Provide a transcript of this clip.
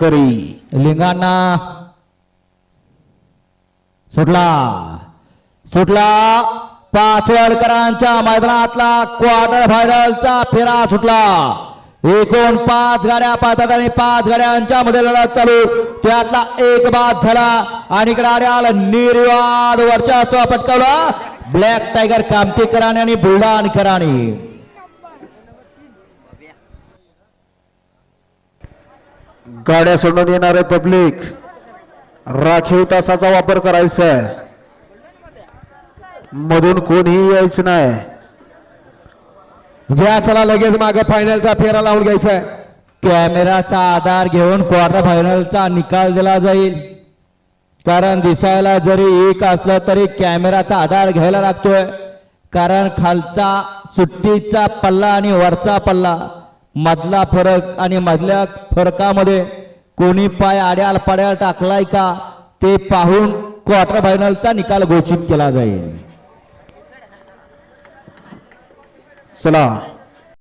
करी लिंगांना. सुटला. सुटला. पाचवडकरांच्या मैदानातला क्वार्टर फायनलचा फेरा सुटला. एकूण पाच गाड्या पाहतात आणि पाच गाड्यांच्या मध्ये लढत चालू. त्यातला एक बाद झाला आणि इकडे आल्याला निर्वाद वरच्या पटकावला. ब्लॅक टायगर कामतीकराने आणि बुलढाणकरांनी. गाड्या सोडून येणारे पब्लिक. राखीव तासाचा वापर करायचा आहे. मधून कोणीही यायचं नाही. घ्या चला लगेच मागे फायनलचा फेरा लावून घ्यायचा आहे. कॅमेराचा आधार घेऊन क्वार्टर फायनलचा निकाल दिला जाईल. कारण दिसायला जरी एक असलं तरी कॅमेराचा आधार घ्यायला लागतोय. कारण खालचा सुट्टीचा पल्ला आणि वरचा पल्ला. मधला फरक आणि मधल्या फरकामध्ये कोणी पाय आड्याल पड्याल टाकलाय का ते पाहून क्वार्टर फायनलचा निकाल घोषित केला जाईल. चला.